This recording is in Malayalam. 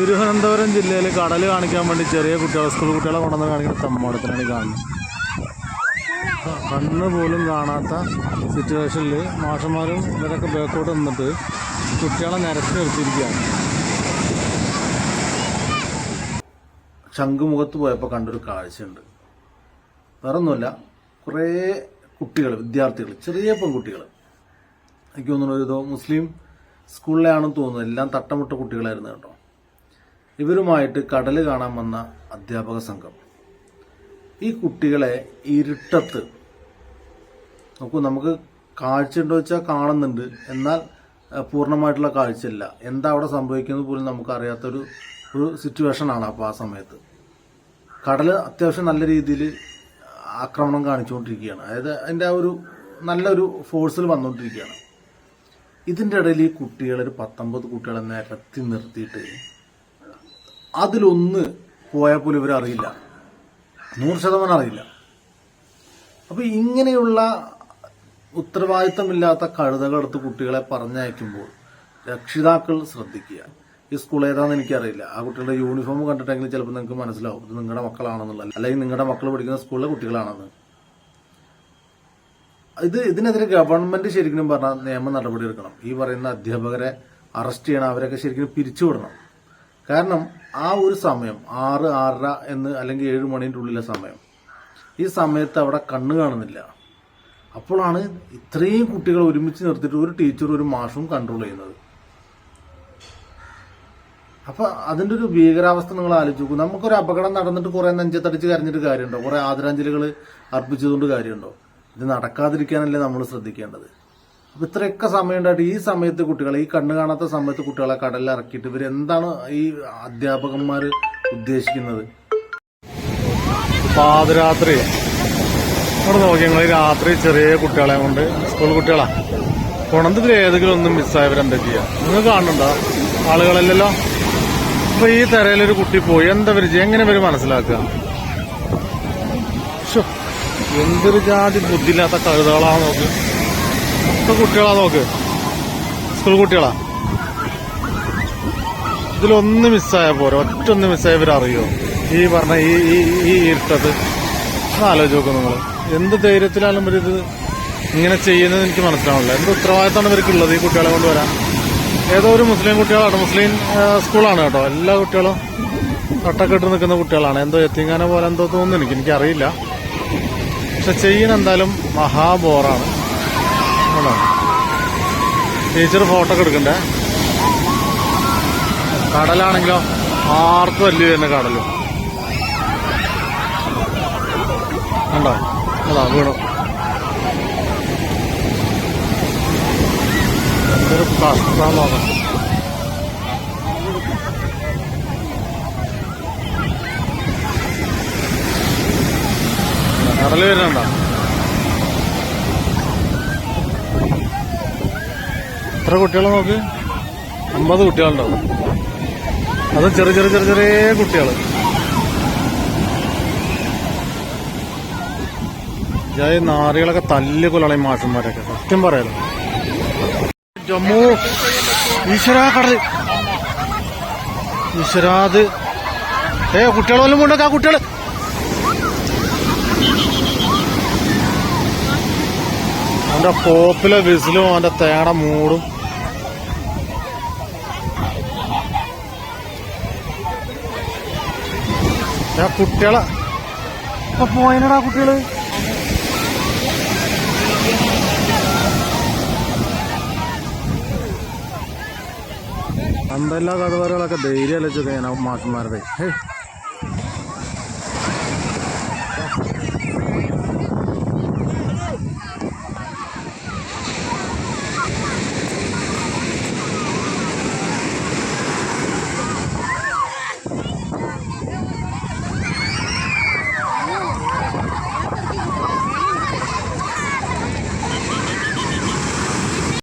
തിരുവനന്തപുരം ജില്ലയിൽ കടൽ കാണിക്കാൻ വേണ്ടി ചെറിയ കുട്ടികളെ സ്കൂൾ കുട്ടികളെ കൊണ്ടുവന്ന് കാണിക്കുന്ന തമ്മോടത്തിനാണ് കാണുന്നത്. കണ്ണ് പോലും കാണാത്ത സിറ്റുവേഷനിൽ മാഷന്മാരും ഇവരൊക്കെ ബാക്കോട്ട് നിന്നിട്ട് കുട്ടികളെ നിരത്തി നിർത്തിയിരിക്കുകയാണ്. ശംഖുമുഖത്ത് പോയപ്പോൾ കണ്ടൊരു കാഴ്ചയുണ്ട്. വേറൊന്നുമില്ല കുറേ കുട്ടികൾ വിദ്യാർത്ഥികൾ ചെറിയ പെൺകുട്ടികൾ എനിക്ക് തോന്നുന്നു ഇതോ മുസ്ലിം സ്കൂളിലാണെന്ന് തോന്നുന്നു. എല്ലാം തട്ടമുട്ട കുട്ടികളായിരുന്നു കേട്ടോ. ഇവരുമായിട്ട് കടൽ കാണാൻ വന്ന അധ്യാപക സംഘം. ഈ കുട്ടികളെ ഇരുട്ടത്ത് നോക്കൂ നമുക്ക് കാഴ്ചയുണ്ടോ വെച്ചാൽ കാണുന്നുണ്ട്. എന്നാൽ പൂർണമായിട്ടുള്ള കാഴ്ചയില്ല. എന്താ അവിടെ സംഭവിക്കുന്നത് പോലും നമുക്കറിയാത്തൊരു ഒരു സിറ്റുവേഷനാണ് അപ്പോൾ ആ സമയത്ത്. കടൽ അത്യാവശ്യം നല്ല രീതിയിൽ ആക്രമണം കാണിച്ചുകൊണ്ടിരിക്കുകയാണ്. അതായത് അതിന്റെ ആ ഒരു നല്ലൊരു ഫോഴ്സിൽ വന്നുകൊണ്ടിരിക്കുകയാണ്. ഇതിന്റെ ഇടയിൽ ഈ കുട്ടികളൊരു പത്തൊമ്പത് കുട്ടികളെ നിരത്തി നിർത്തിയിട്ട് അതിലൊന്ന് പോയാൽ പോലും ഇവരറിയില്ല നൂറ് ശതമാനം അറിയില്ല. അപ്പൊ ഇങ്ങനെയുള്ള ഉത്തരവാദിത്തമില്ലാത്ത കഴുതകളെടുത്ത് കുട്ടികളെ പറഞ്ഞയക്കുമ്പോൾ രക്ഷിതാക്കൾ ശ്രദ്ധിക്കുക. ഈ സ്കൂൾ ഏതാണെന്ന് എനിക്കറിയില്ല. ആ കുട്ടികളുടെ യൂണിഫോം കണ്ടിട്ടെങ്കിലും ചിലപ്പോൾ നിങ്ങൾക്ക് മനസ്സിലാവും. ഇത് നിങ്ങളുടെ മക്കളാണെന്നുള്ള അല്ലെങ്കിൽ നിങ്ങളുടെ മക്കൾ പഠിക്കുന്ന സ്കൂളിലെ കുട്ടികളാണെന്ന്. ഇത് ഇതിനെതിരെ ഗവൺമെന്റ് ശരിക്കും പറഞ്ഞാൽ നിയമ നടപടിയെടുക്കണം. ഈ പറയുന്ന അധ്യാപകരെ അറസ്റ്റ് ചെയ്യണം. അവരൊക്കെ ശരിക്കും പിരിച്ചുവിടണം. കാരണം ആ ഒരു സമയം ആറ് ആറര എന്ന് അല്ലെങ്കിൽ ഏഴ് മണിന്റെ ഉള്ളിലെ സമയം ഈ സമയത്ത് അവിടെ കണ്ണ് കാണുന്നില്ല. അപ്പോഴാണ് ഇത്രയും കുട്ടികൾ ഒരുമിച്ച് നിർത്തിയിട്ട് ഒരു ടീച്ചറും ഒരു മാഷും കൺട്രോൾ ചെയ്യുന്നത്. അപ്പൊ അതിന്റെ ഒരു ഭീകരാവസ്ഥ നിങ്ങൾ ആലോചിച്ച് നോക്കും. നമുക്കൊരു അപകടം നടന്നിട്ട് കുറെ നെഞ്ചത്തടിച്ച് കരഞ്ഞിട്ട് കാര്യമുണ്ടോ? കുറെ ആദരാഞ്ജലികൾ അർപ്പിച്ചതുകൊണ്ട് കാര്യമുണ്ടോ? ഇത് നടക്കാതിരിക്കാനല്ലേ നമ്മൾ ശ്രദ്ധിക്കേണ്ടത്. ഇത്രയൊക്കെ സമയം ഉണ്ടായിട്ട് ഈ സമയത്ത് കുട്ടികളെ ഈ കണ്ണു കാണാത്ത സമയത്ത് കുട്ടികളെ കടലിൽ ഇറക്കിയിട്ട് ഇവരെന്താണ് ഈ അധ്യാപകന്മാർ ഉദ്ദേശിക്കുന്നത്? പാതിരാത്രി. ഇവിടെ നോക്കി ഞങ്ങൾ രാത്രി ചെറിയ കുട്ടികളെ കൊണ്ട് സ്കൂൾ കുട്ടികളാ. കൊണന്തത്തിൽ ഏതെങ്കിലും ഒന്നും മിസ്സായവരെന്താ ചെയ്യാ? നിങ്ങൾ കാണണ്ട ആളുകളല്ലല്ലോ. അപ്പൊ ഈ തെരയിലൊരു കുട്ടി പോയി എന്താ വരും ചെയ്യുക എങ്ങനെ വരും മനസ്സിലാക്കുക? എന്തൊരു ജാതി ബുദ്ധിയില്ലാത്ത കഴുതകളാ നോക്ക്. ഒക്കെ കുട്ടികളാ നോക്ക്. സ്കൂൾ കുട്ടികളാ. ഇതിലൊന്ന് മിസ്സായ പോരെ. ഒറ്റ ഒന്ന് മിസ്സായ ഇവരറിയോ? ഈ പറഞ്ഞ ഈ ഈ ഈ ആലോചിച്ച് നോക്കും നിങ്ങൾ എന്ത് ധൈര്യത്തിലാണ് ഇവരിത് ഇങ്ങനെ ചെയ്യുന്നത് എനിക്ക് മനസ്സിലാവില്ല എന്ത് ഉത്തരവാദിത്തമാണ് ഇവർക്കുള്ളത് ഈ കുട്ടികളെ കൊണ്ടുവരാൻ ഏതോ ഒരു മുസ്ലിം കുട്ടികളാണ് മുസ്ലിം സ്കൂളാണ് കേട്ടോ. എല്ലാ കുട്ടികളും തട്ടക്കെട്ട് നിൽക്കുന്ന കുട്ടികളാണ്. എന്തോ എത്തിങ്ങാനെ പോലെ എന്തോ തോന്നുന്നു എനിക്ക്. എനിക്കറിയില്ല. പക്ഷെ ചെയ്യുന്ന എന്തായാലും മഹാബോറാണ്. ടീച്ചർ ഫോട്ടോ ഒക്കെ എടുക്കണ്ടേ? കടലാണെങ്കിലോ? ആർക്കും വലിയ തന്നെ കടലും ഉണ്ടോ അതാ വീണു. എന്തൊരു കഷ്ടം നോക്കാം കടൽ വരുന്നുണ്ടോ? എത്ര കുട്ടികളെ നോക്ക്? അമ്പത് കുട്ടികളുണ്ടാവും. അത് ചെറിയ ചെറിയ ചെറിയ ചെറിയ കുട്ടികൾ ഈ നാറികളൊക്കെ തല്ല് കൊല്ലളയും മാഷന്മാരൊക്കെ. സത്യം പറയാലോ ജമ്മു. ഈശ്വരാ കടൽ ഈശ്വരാത് ഏ കുട്ടികൾ വല്ലതും കൊണ്ടൊക്കെ ആ കുട്ടികൾ അവന്റെ പോപ്പിലെ വിസിലും അവന്റെ തേട മൂടും. ആ കുട്ടികളെ. ഇപ്പൊ പോയനടാ കുട്ടികൾ. എന്തെല്ലാം കടവറുകളൊക്കെ ധൈര്യം അലച്ചൊക്കെ ഞാൻ മാഷന്മാരുടെ.